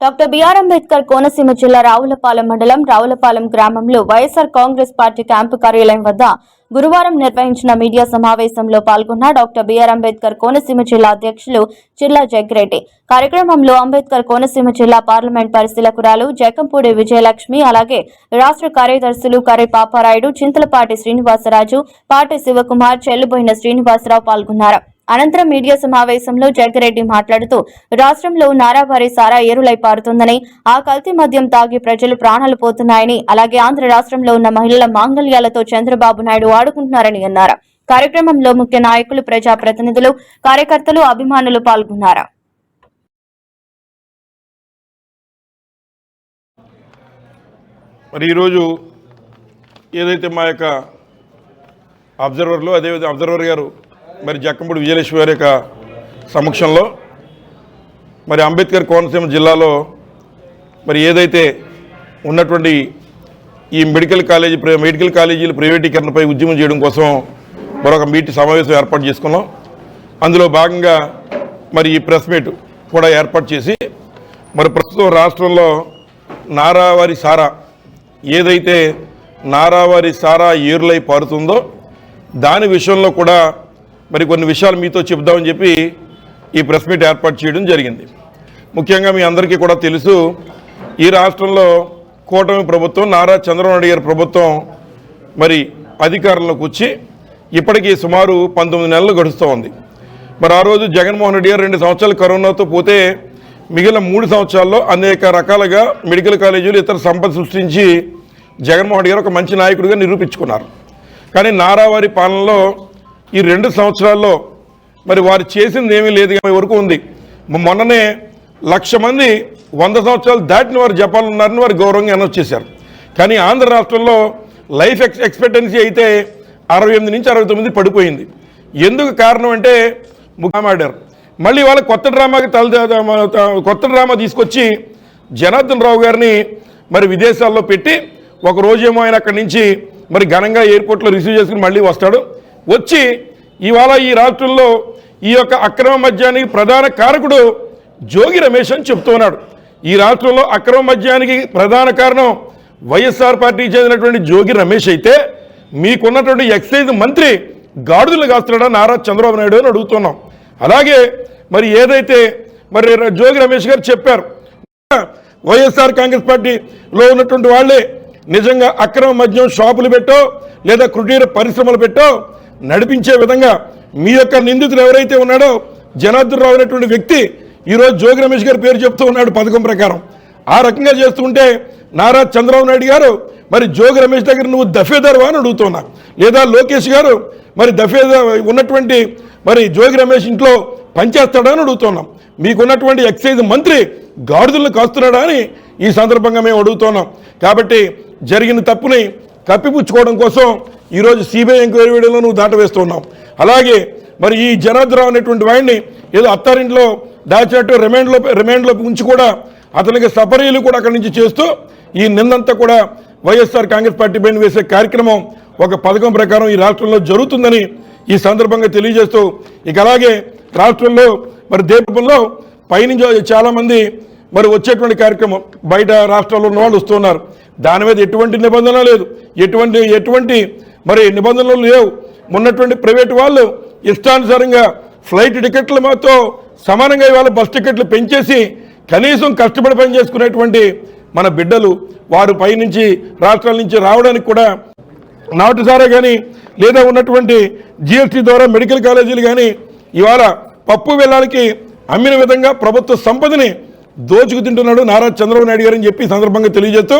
Doctor BR Ambedkar Konaseema జిల్లా రావులపాలెం మండలం రావులపాలెం గ్రామంలో వైఎస్ఆర్ కాంగ్రెస్ పార్టీ క్యాంపు కార్యాలయం వద్ద గురువారం నిర్వహించిన మీడియా సమావేశంలో పాల్గొన్న డాక్టర్ బిఆర్ అంబేద్కర్ కోనసీమ జిల్లా అధ్యక్షులు చిల్లా జగ్రెడ్డి. కార్యక్రమంలో అంబేద్కర్ కోనసీమ జిల్లా పార్లమెంట్ పరిశీలకురాలు జకంపూడి విజయలక్ష్మి అలాగే రాష్ట్ర కార్యదర్శులు కర్రి పాపారాయుడు చింతలపాటి శ్రీనివాసరాజు పాటి శివకుమార్ చెల్లుబోయిన శ్రీనివాసరావు పాల్గొన్నారు. అనంతరం మీడియా సమావేశంలో జగ్గిరెడ్డి మాట్లాడుతూ రాష్ట్రంలో నారావారి సారా ఏరులై పారుతుందని ఆ కల్తీ మద్యం తాగి ప్రజలు ప్రాణాలు పోతున్నాయని అలాగే ఆంధ్ర రాష్ట్రంలో ఉన్న మహిళల మాంగళ్యాలతో చంద్రబాబు నాయుడు ఆడుకుంటున్నారని అన్నారు. కార్యక్రమంలో ముఖ్య నాయకులు ప్రజాప్రతినిధులు కార్యకర్తలు అభిమానులు పాల్గొన్నారు. మరి ఈరోజు ఏదైతే మా యొక్క అబ్జర్వర్లు అదేవిధంగా అబ్జర్వర్ గారు మరి జక్కంపూడి విజయలక్ష్మి గారి యొక్క సమక్షంలో మరి అంబేద్కర్ కోనసీమ జిల్లాలో మరి ఏదైతే ఉన్నటువంటి ఈ మెడికల్ కాలేజీ ప్ర- మెడికల్ కాలేజీల ప్రైవేటీకరణపై ఉద్యమం చేయడం కోసం మరొక మీటి సమావేశం ఏర్పాటు చేసుకున్నాం. అందులో భాగంగా మరి ఈ ప్రెస్ మీట్ కూడా ఏర్పాటు చేసి మరి ప్రస్తుతం రాష్ట్రంలో నారావారి సారా ఏదైతే నారావారి సారా ఏరులై పారుతుందో దాని విషయంలో కూడా మరి కొన్ని విషయాలు మీతో చెప్దామని చెప్పి ఈ ప్రెస్ మీట్ ఏర్పాటు చేయడం జరిగింది. ముఖ్యంగా మీ అందరికీ కూడా తెలుసు ఈ రాష్ట్రంలో కూటమి ప్రభుత్వం నారా చంద్రబాబు గారి ప్రభుత్వం మరి అధికారంలోకి వచ్చి ఇప్పటికీ సుమారు పంతొమ్మిది నెలలు గడుస్తూ ఉంది. మరి ఆ రోజు జగన్మోహన్ రెడ్డి గారు రెండు సంవత్సరాలు కరోనాతో పోతే మిగిలిన మూడు సంవత్సరాల్లో అనేక రకాలుగా మెడికల్ కాలేజీలు ఇతర సంపద సృష్టించి జగన్మోహన్ రెడ్డి గారు ఒక మంచి నాయకుడిగా నిరూపించుకున్నారు. కానీ నారావారి పాలనలో ఈ రెండు సంవత్సరాల్లో మరి వారు చేసింది ఏమీ లేదు వరకు ఉంది. మొన్ననే లక్ష మంది వంద సంవత్సరాలు దాటిన వారు జపాన్లో ఉన్నారని వారు గౌరవంగా అనౌన్స్ చేశారు. కానీ ఆంధ్ర రాష్ట్రంలో లైఫ్ ఎక్స్ ఎక్స్పెక్టెన్సీ అయితే అరవై ఎనిమిది నుంచి అరవై తొమ్మిది పడిపోయింది. ఎందుకు కారణం అంటే ముఖామాడారు మళ్ళీ వాళ్ళ కొత్త డ్రామాకి తల కొత్త డ్రామా తీసుకొచ్చి జనార్దన్ రావు గారిని మరి విదేశాల్లో పెట్టి ఒక రోజేమో ఆయన అక్కడి నుంచి మరి ఘనంగా ఎయిర్పోర్ట్లో రిసీవ్ చేసుకుని మళ్ళీ వస్తాడు. వచ్చి ఇవాళ ఈ రాష్ట్రంలో ఈ యొక్క అక్రమ మద్యానికి ప్రధాన కారకుడు జోగి రమేష్ అని చెప్తున్నాడు ఈ రాష్ట్రంలో అక్రమ మద్యానికి ప్రధాన కారణం వైఎస్ఆర్ పార్టీకి చెందినటువంటి జోగి రమేష్ అయితే మీకున్నటువంటి ఎక్సైజ్ మంత్రి గాడుదలు కాస్తున్నాడా నారా చంద్రబాబు నాయుడు అని అడుగుతున్నాం. అలాగే మరి ఏదైతే మరి జోగి రమేష్ గారు చెప్పారు వైఎస్ఆర్ కాంగ్రెస్ పార్టీలో ఉన్నటువంటి వాళ్ళే నిజంగా అక్రమ మద్యం షాపులు పెట్టో లేదా కుటీర పరిశ్రమలు పెట్టో నడిపించే విధంగా మీ యొక్క నిందితులు ఎవరైతే ఉన్నాడో జనార్దన్ రావు అనేటువంటి వ్యక్తి ఈరోజు జోగి రమేష్ గారి పేరు చెప్తూ ఉన్నాడు పథకం ప్రకారం. ఆ రకంగా చేస్తుంటే నారా చంద్రబాబు నాయుడు గారు మరి జోగి రమేష్ దగ్గర నువ్వు దఫేదారువా అని అడుగుతున్నా. లేదా లోకేష్ గారు మరి దఫేదా ఉన్నటువంటి మరి జోగి రమేష్ ఇంట్లో పనిచేస్తాడా అని అడుగుతున్నాం. మీకున్నటువంటి ఎక్సైజ్ మంత్రి గాడిదలను కాస్తున్నాడా అని ఈ సందర్భంగా మేము అడుగుతున్నాం. కాబట్టి జరిగిన తప్పుని కప్పిపుచ్చుకోవడం కోసం ఈరోజు సిబిఐ ఎంక్వైరీ వీడియోలో నువ్వు దాటవేస్తున్నావు అలాగే మరి ఈ జనార్దరావు అనేటువంటి వాడిని ఏదో అత్తారింట్లో దాచినట్టు రిమాండ్లో రిమాండ్లో ఉంచి కూడా అతనికి సపరీలు కూడా అక్కడి నుంచి చేస్తూ ఈ నిన్నంతా కూడా వైఎస్ఆర్ కాంగ్రెస్ పార్టీ పైన వేసే కార్యక్రమం ఒక పథకం ప్రకారం ఈ రాష్ట్రంలో జరుగుతుందని ఈ సందర్భంగా తెలియజేస్తూ ఇక అలాగే రాష్ట్రంలో మరి దేశంలో పైనుంచి చాలామంది మరి వచ్చేటువంటి కార్యక్రమం బయట రాష్ట్రాల్లో ఉన్న వాళ్ళు వస్తున్నారు దాని మీద ఎటువంటి నిబంధన లేదు. ఎటువంటి ఎటువంటి మరి నిబంధనలు లేవు. ఉన్నటువంటి ప్రైవేట్ వాళ్ళు ఇష్టానుసారంగా ఫ్లైట్ టికెట్లు మాతో సమానంగా ఇవాళ బస్ టికెట్లు పెంచేసి కనీసం కష్టపడి పని చేసుకునేటువంటి మన బిడ్డలు వారు పైనుంచి రాష్ట్రాల నుంచి రావడానికి కూడా నాటుసారా కానీ లేదా ఉన్నటువంటి జిఎస్టీ ద్వారా మెడికల్ కాలేజీలు కానీ ఇవాళ పప్పు వెళ్ళానికి అమ్మిన విధంగా ప్రభుత్వ సంపదని దోచుకు తింటున్నాడు నారా చంద్రబాబు నాయుడు గారు అని చెప్పి సందర్భంగా తెలియజేస్తూ